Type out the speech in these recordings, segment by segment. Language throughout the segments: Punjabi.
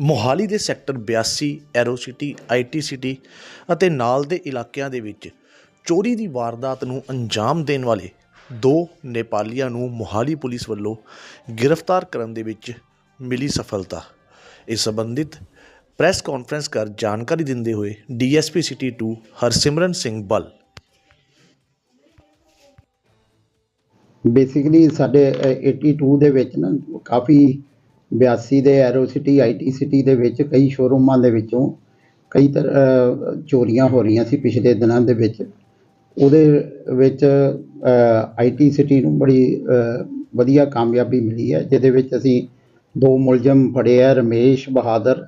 ਮੋਹਾਲੀ ਦੇ sector 82 aero city IT city ਅਤੇ ਨਾਲ ਦੇ ਇਲਾਕਿਆਂ ਦੇ ਵਿੱਚ ਚੋਰੀ ਦੀ ਵਾਰਦਾਤ ਨੂੰ ਅੰਜਾਮ ਦੇਣ ਵਾਲੇ ਦੋ ਨੇਪਾਲੀਆਂ ਨੂੰ ਮੋਹਾਲੀ ਪੁਲਿਸ ਵੱਲੋਂ ਗ੍ਰਿਫਤਾਰ ਕਰਨ ਦੇ ਵਿੱਚ ਮਿਲੀ ਸਫਲਤਾ। ਇਸ ਸੰਬੰਧਿਤ ਪ੍ਰੈਸ ਕਾਨਫਰੰਸ ਕਰ ਜਾਣਕਾਰੀ ਦਿੰਦੇ ਹੋਏ ਡੀਐਸਪੀ ਸਿਟੀ 2 ਹਰਸਿਮਰਨ ਸਿੰਘ ਬਲ। ਬੇਸਿਕਲੀ ਸਾਡੇ ਅ, 82 ਦੇ ਵਿੱਚ ਨਾ ਕਾਫੀ 82 ਦੇ ਐਰੋ ਸਿਟੀ ਆਈਟੀ ਸਿਟੀ ਦੇ ਵਿੱਚ ਕਈ ਸ਼ੋਰੂਮਾਂ ਦੇ ਵਿੱਚੋਂ ਕਈ ਤਰ ਚੋਰੀਆਂ ਹੋ ਰਹੀਆਂ ਸੀ ਪਿਛਲੇ ਦਿਨਾਂ ਦੇ ਵਿੱਚ। ਉਹਦੇ ਵਿੱਚ ਆਈਟੀ ਸਿਟੀ ਨੂੰ ਬੜੀ ਵਧੀਆ ਕਾਮਯਾਬੀ ਮਿਲੀ ਹੈ, ਜਿਹਦੇ ਵਿੱਚ ਅਸੀਂ ਦੋ ਮੁਲਜ਼ਮ ਫੜੇ ਆ, ਰਮੇਸ਼ ਬਹਾਦਰ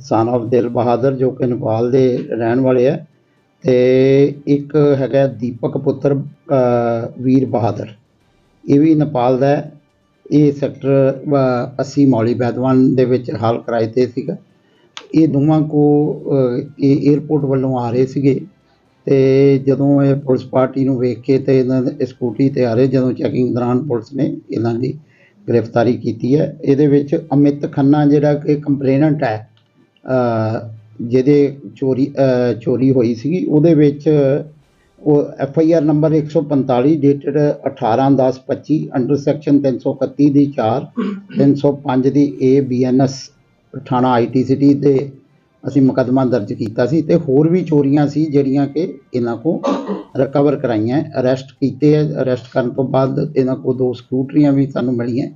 ਸਨ of ਦਿਲ ਬਹਾਦਰ, ਜੋ ਕਿ ਨੇਪਾਲ ਦੇ ਰਹਿਣ ਵਾਲੇ ਆ, ਤੇ ਇੱਕ ਹੈਗਾ ਦੀਪਕ ਪੁੱਤਰ ਵੀਰ ਬਹਾਦਰ। ਇਹ ਵੀ ਨੇਪਾਲ ਦਾ ਇਹ ਸੈਕਟਰ 80 ਮੌਲੀ ਬੈਦਵਾਨ ਦੇ ਵਿੱਚ ਹਾਲ ਕਿਰਾਏ ਤੇ ਸੀਗਾ। ਇਹ ਦੋਵਾਂ ਕੋ ਇਹ 에ਅਰਪੋਰਟ ਵੱਲੋਂ ਆ ਰਹੇ ਸੀਗੇ ਤੇ ਜਦੋਂ ਇਹ ਪੁਲਿਸ ਪਾਰਟੀ ਨੂੰ ਵੇਖ ਕੇ ਤੇ ਇਹਨਾਂ ਦੇ ਸਕੂਟੀ ਤੇ ਆ ਰਹੇ, ਜਦੋਂ ਚੈਕਿੰਗ ਦੌਰਾਨ ਪੁਲਿਸ ਨੇ ਇਹਨਾਂ ਦੀ ਗ੍ਰਿਫਤਾਰੀ ਕੀਤੀ ਹੈ। ਇਹਦੇ ਵਿੱਚ ਅਮਿਤ ਖੰਨਾ ਜਿਹੜਾ ਕਿ ਕੰਪਲੇਨੈਂਟ ਹੈ ਜਿਹਦੇ ਚੋਰੀ ਚੋਰੀ ਹੋਈ ਸੀਗੀ, ਉਹਦੇ ਵਿੱਚ ਉਹ F I R number 145 dated 18/10/25 under section 331 ਦੀ 4 305 ਦੀ ਏ ਬੀ ਐਨ ਐਸ ਥਾਣਾ ਆਈ ਟੀ ਸਿਟੀ ਦੇ ਅਸੀਂ ਮੁਕੱਦਮਾ ਦਰਜ ਕੀਤਾ ਸੀ ਤੇ ਹੋਰ ਵੀ ਚੋਰੀਆਂ ਸੀ ਜਿਹੜੀਆਂ ਕਿ ਇਹਨਾਂ ਕੋ ਰਿਕਵਰ ਕਰਾਈਆਂ ਅਰੈਸਟ ਕੀਤੇ ਹੈ ਅਰੈਸਟ ਕਰਨ ਤੋਂ ਬਾਅਦ ਇਹਨਾਂ ਕੋ ਦੋ ਸਕੂਟਰੀਆਂ ਵੀ ਸਾਨੂੰ ਮਿਲੀਆਂ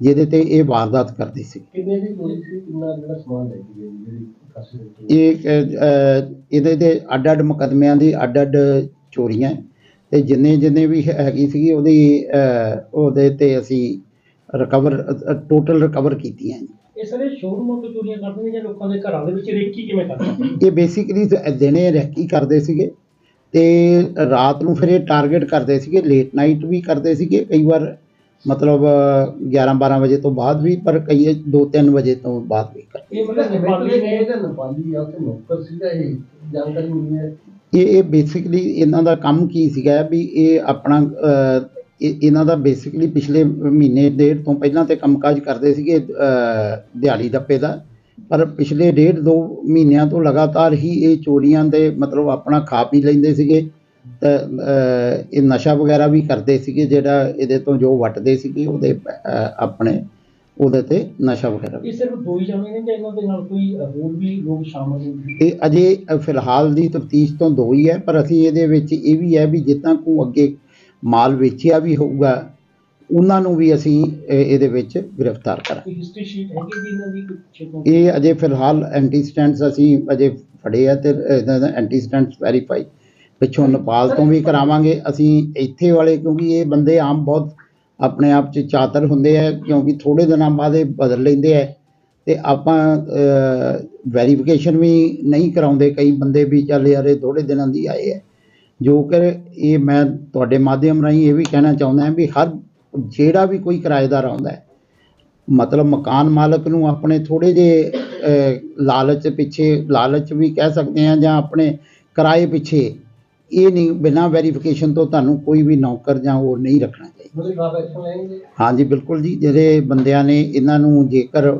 ਜਿਹਦੇ ਤੇ ਇਹ ਵਾਰਦਾਤ ਕਰਦੇ ਸੀ। ਕਿੰਨੇ ਦੀ ਗੋਲੀ ਸੀ? ਕਿੰਨਾ ਜਿਹੜਾ ਸਮਾਨ ਲੈ ਕੇ ਗਏ ਜੀ, ਜਿਹੜੀ ਕਾਸੀ ਦੇ ਵਿੱਚ? ਇਹ ਇਹਦੇ ਤੇ ਅੱਡ ਅੱਡ ਮੁਕੱਦਮਿਆਂ ਦੀ ਅੱਡ ਅੱਡ ਚੋਰੀਆਂ। ਤੇ ਜਿੰਨੇ ਜਿੰਨੇ ਵੀ ਹੈ- ਹੈਗੀ ਸੀਗੀ ਉਹਦੀ ਉਹਦੇ ਤੇ ਅਸੀਂ ਰਿਕਵਰ ਟੋਟਲ ਰਿਕਵਰ ਕੀਤੀਆਂ ਜੀ। ਇਹ ਸਾਰੇ ਸ਼ੋਰੂਮਾਂ ਤੋਂ ਚੋਰੀਆਂ ਕਰਦੇ ਨੇ ਜਾਂ ਲੋਕਾਂ ਦੇ ਘਰਾਂ ਦੇ ਵਿੱਚ ਰੇਕੀ ਕਿਵੇਂ ਕਰਦੇ ਇਹ ਬੇਸਿਕਲੀ ਦਿਨੇ ਰੈਕੀ ਕਰਦੇ ਸੀਗੇ ਤੇ ਰਾਤ ਨੂੰ ਫਿਰ ਇਹ ਟਾਰਗੇਟ ਕਰਦੇ ਸੀਗੇ ਲੇਟ ਨਾਈਟ ਵੀ ਕਰਦੇ ਸੀਗੇ ਕਈ ਵਾਰ ਮਤਲਬ 11 12 ਵਜੇ ਤੋਂ ਬਾਅਦ ਵੀ ਪਰ ਕਈ 2 3 ਵਜੇ ਤੋਂ ਬਾਅਦ ਵੀ ਕਰਦੇ ਇਹ ਮਤਲਬ ਨੇਪਾਲੀ ਨੇ। ਇਹਦਾ ਨੇਪਾਲੀ ਆ ਉੱਥੇ ਨੌਕਰ ਸੀਗਾ ਇਹ ਜਾਣਕਾਰੀ ਮਿਲੀ ਹੈ। ਇਹ ਇਹ ਬੇਸਿਕਲੀ ਇਹਨਾਂ ਦਾ ਕੰਮ ਕੀ ਸੀਗਾ ਵੀ ਇਹ ਆਪਣਾ ਇਹ- ਇਹਨਾਂ ਦਾ ਬੇਸਿਕਲੀ ਪਿਛਲੇ ਮਹੀਨੇ ਡੇਢ ਤੋਂ ਪਹਿਲਾਂ ਤੇ ਕੰਮਕਾਜ ਕਰਦੇ ਸੀਗੇ ਅਹ, ਦਿਹਾੜੀ ਦੱਪੇ ਦਾ। ਪਰ ਪਿਛਲੇ ਡੇਢ ਦੋ ਮਹੀਨਿਆਂ ਤੋਂ ਲਗਾਤਾਰ ਹੀ ਇਹ ਚੋਰੀਆਂ ਦੇ ਮਤਲਬ ਆਪਣਾ ਖਾ ਪੀ ਲੈਂਦੇ ਸੀਗੇ। ਤੇ ਅਹ, ਇਹ ਨਸ਼ਾ ਵਗੈਰਾ ਵੀ ਕਰਦੇ ਸੀਗੇ ਜਿਹੜਾ ਇਹਦੇ ਤੋਂ ਜੋ ਵਟਦੇ ਸੀਗੇ ਉਹਦੇ ਅਹ, ਆਪਣੇ ਉਹਦੇ ਤੇ ਨਸ਼ਾ ਵਗੈਰਾ ਵੀ। ਇਹ ਸਿਰਫ ਦੋ ਹੀ ਜਾਣੇ ਨੇ ਜਾਂ ਇਹਨਾਂ ਦੇ ਨਾਲ ਕੋਈ ਅ, ਹੋਰ ਵੀ ਲੋਕ ਸ਼ਾਮਲ ਨੇ ਇਹ ਅਜੇ ਅ, ਫਿਲਹਾਲ ਦੀ ਤਫਤੀਸ਼ ਤੋਂ ਦੋ ਹੀ ਹੈ ਪਰ ਅਸੀਂ ਇਹਦੇ ਵਿੱਚ ਇਹ ਵੀ ਹੈ ਵੀ ਜਿੱਦਾਂ ਕੋ ਅੱਗੇ ਮਾਲ ਵੇਚਿਆ ਵੀ ਹੋਊਗਾ ਉਹਨਾਂ ਨੂੰ ਵੀ ਅਸੀਂ ਇਹ- ਇਹਦੇ ਵਿੱਚ ਗ੍ਰਿਫਤਾਰ ਕਰਾਂਗੇ। ਕੋਈ ਹਿਸਟਰੀ ਸ਼ੀਟ ਹੈਗੀ ਜੀ ਇਹਨਾਂ ਦੀ ਕੁਝ ਛੇਤੋਂ ਇਹ ਅਜੇ ਫਿਲਹਾਲ ਐਂਟੀਸਟੈਂਟਸ ਅਸੀਂ ਅਜੇ ਫੜੇ ਆ ਤੇ ਇਹਦਾ ਦਾ ਐਂਟੀਸਟੈਂਟਸ ਵੈਰੀਫਾਈ ਪਿੱਛੋਂ ਨੇਪਾਲ ਤੋਂ ਵੀ ਕਰਾਵਾਂਗੇ। ਅਸੀਂ ਇੱਥੇ ਵਾਲੇ ਕਿਉਂਕਿ ਇਹ ਬੰਦੇ ਆਮ ਬਹੁਤ ਆਪਣੇ ਆਪ 'ਚ ਚਾਤਰ ਹੁੰਦੇ ਆ, ਕਿਉਂਕਿ ਥੋੜੇ ਦਿਨਾਂ ਬਾਅਦ ਇਹ ਬਦਲ ਲੈਂਦੇ ਆ। ਤੇ ਆਪਾਂ ਵੈਰੀਫਿਕੇਸ਼ਨ ਵੀ ਨਹੀਂ ਕਰਾਉਂਦੇ, ਕਈ ਬੰਦੇ ਵੀ ਚੱਲ ਯਾਰ ਇਹ ਥੋੜੇ ਦਿਨਾਂ ਦੀ ਆਏ ਆ। ਜੋ ਕਿ ਇਹ ਮੈਂ ਤੁਹਾਡੇ ਮਾਧਿਅਮ ਰਾਹੀਂ ਇਹ ਵੀ ਕਹਿਣਾ ਚਾਹੁੰਦਾ ਹਾਂ ਵੀ ਹਰ ਜਿਹੜਾ ਵੀ ਕੋਈ ਕਿਰਾਏਦਾਰ ਆਉਂਦਾ ਹੈ, ਮਤਲਬ ਮਕਾਨ ਮਾਲਕ ਨੂੰ ਆਪਣੇ ਥੋੜੇ ਜੇ ਲਾਲਚ ਪਿੱਛੇ, ਲਾਲਚ ਵੀ ਕਹਿ ਸਕਦੇ ਆ ਜਾਂ ਆਪਣੇ ਕਿਰਾਏ ਪਿੱਛੇ ਇਹ ਨਹੀਂ ਬਿਨਾਂ ਵੈਰੀਫਿਕੇਸ਼ਨ ਤੋਂ ਤੁਹਾਨੂੰ ਕੋਈ ਵੀ ਨੌਕਰ ਜਾਂ ਹੋਰ ਨਹੀਂ ਰੱਖਣਾ ਚਾਹੀਦਾ। ਹਾਂਜੀ ਬਿਲਕੁਲ ਜੀ। ਜਿਹੜੇ ਬੰਦਿਆਂ ਨੇ ਇਹਨਾਂ ਨੂੰ ਜੇਕਰ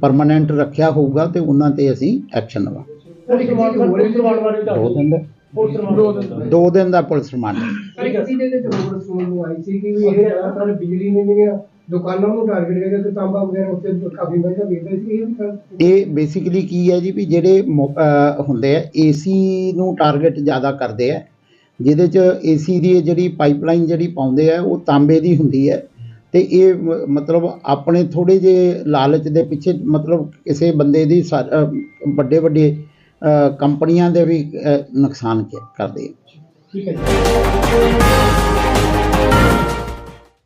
ਪਰਮਾਨੈਂਟ ਰੱਖਿਆ ਹੋਊਗਾ ਤੇ ਉਹਨਾਂ ਤੇ ਅਸੀਂ ਐਕਸ਼ਨ ਲਵਾਂਗੇ। ਦੋ ਦਿਨ ਦਾ। ਪੁਲਿਸ ਰਿਮਾਂਡ ਦੋ ਦਿਨ ਦੋ ਦਿਨ ਦਾ ਪੁਲਿਸ ਰਿਮਾਂਡ। ਹੈ। ਐਕਸੀ ਦੇ ਵਿੱਚ ਹੋਰ ਸੁਣਨ ਨੂੰ ਆਈ ਸੀ ਕਿ ਵੀ ਇਹ ਬਿਜਲੀ ਨੇ ਜਿਹੜੀਆਂ ਦੁਕਾਨਾਂ ਨੂੰ ਟਾਰਗੇਟ ਕਰਕੇ ਕਿ ਤਾਂਬਾ ਵਗੈਰਾ ਉੱਤੇ ਕਾਫੀ ਮਹਿੰਗਾ ਵੇਚਦੇ ਸੀ ਇਹ ਵੀ ਇਹ ਬੇਸਿਕਲੀ ਕੀ ਹੈ ਜੀ ਵੀ ਜਿਹੜੇ ਹੁੰਦੇ ਆ ਏਸੀ ਨੂੰ ਟਾਰਗੇਟ ਜ਼ਿਆਦਾ ਕਰਦੇ ਆ ਜਿਹਦੇ ਚ ਏਸੀ ਦੀ ਜਿਹੜੀ ਪਾਈਪਲਾਈਨ ਜਿਹੜੀ ਪਾਉਂਦੇ ਆ ਉਹ ਤਾਂਬੇ ਦੀ ਹੁੰਦੀ ਹੈ। ਤੇ ਇਹ ਮਤਲਬ ਆਪਣੇ ਥੋੜੇ ਜੇ ਲਾਲਚ ਦੇ ਪਿੱਛੇ ਮਤਲਬ ਕਿਸੇ ਬੰਦੇ ਦੀ ਵੱਡੇ ਵੱਡੇ ਕੰਪਨੀਆਂ ਦੇ ਵੀ ਨੁਕਸਾਨ ਕਰਦੇ ਆ। ਠੀਕ ਹੈ ਜੀ।